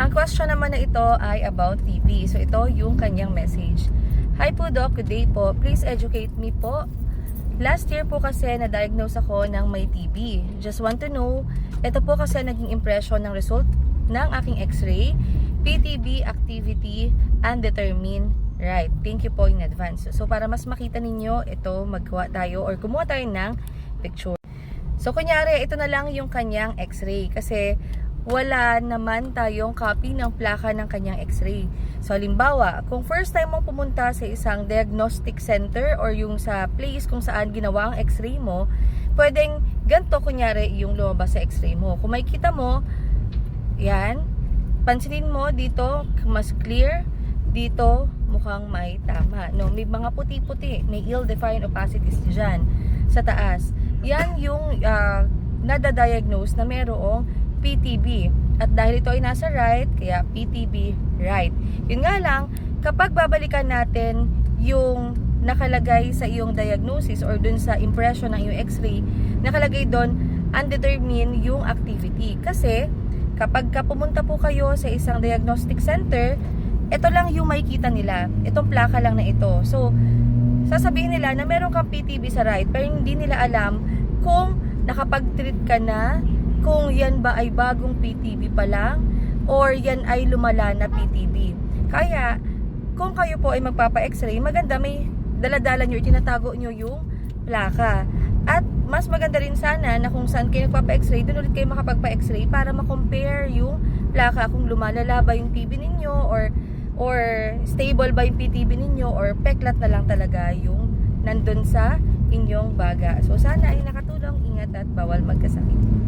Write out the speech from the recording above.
Ang question naman na ito ay about TB. So ito yung kanyang message. Hi po Doc, good day po. Please educate me po. Last year po kasi na-diagnose ako ng may TB. Just want to know, ito po kasi naging impression ng result ng aking x-ray, PTB activity undetermined right. Thank you po in advance. So para mas makita ninyo, ito magkuha tayo or kumuha tayo ng picture. So kunyari, ito na lang yung kanyang x-ray kasi wala naman tayong copy ng plaka ng kanyang x-ray. So halimbawa, kung first time mong pumunta sa isang diagnostic center or yung sa place kung saan ginawa ang x-ray mo, pwedeng ganito kunyari yung lumabas sa x-ray mo. Kung makikita mo, yan, pansinin mo dito, mas clear, dito mukhang may tama. No, may mga puti-puti, may ill-defined opacities dyan sa taas. Yan yung uh, nadadiagnose na merong PTB. At dahil ito ay nasa right, kaya PTB right. Yun nga lang, kapag babalikan natin yung nakalagay sa iyong diagnosis or dun sa impression ng iyong x-ray, nakalagay doon undetermined yung activity. Kasi, kapag ka pumunta po kayo sa isang diagnostic center, ito lang yung makikita nila. Itong plaka lang na ito. So, sasabihin nila na meron kang PTB sa right, pero hindi nila alam kung nakapag-treat ka na, kung yan ba ay bagong PTB pa lang, or yan ay lumala na PTB. Kaya, kung kayo po ay magpapa-x-ray, maganda may daladala nyo, tinatago nyo yung plaka. At mas maganda rin sana na kung saan kayo nagpapa-x-ray, doon ulit kayo makapagpa-x-ray para ma-compare yung plaka kung lumalala ba yung TB ninyo or or stable ba yung PTB ninyo or peklat na lang talaga yung nandun sa inyong baga. So sana ay nakatulong, ingat at bawal magkasakit.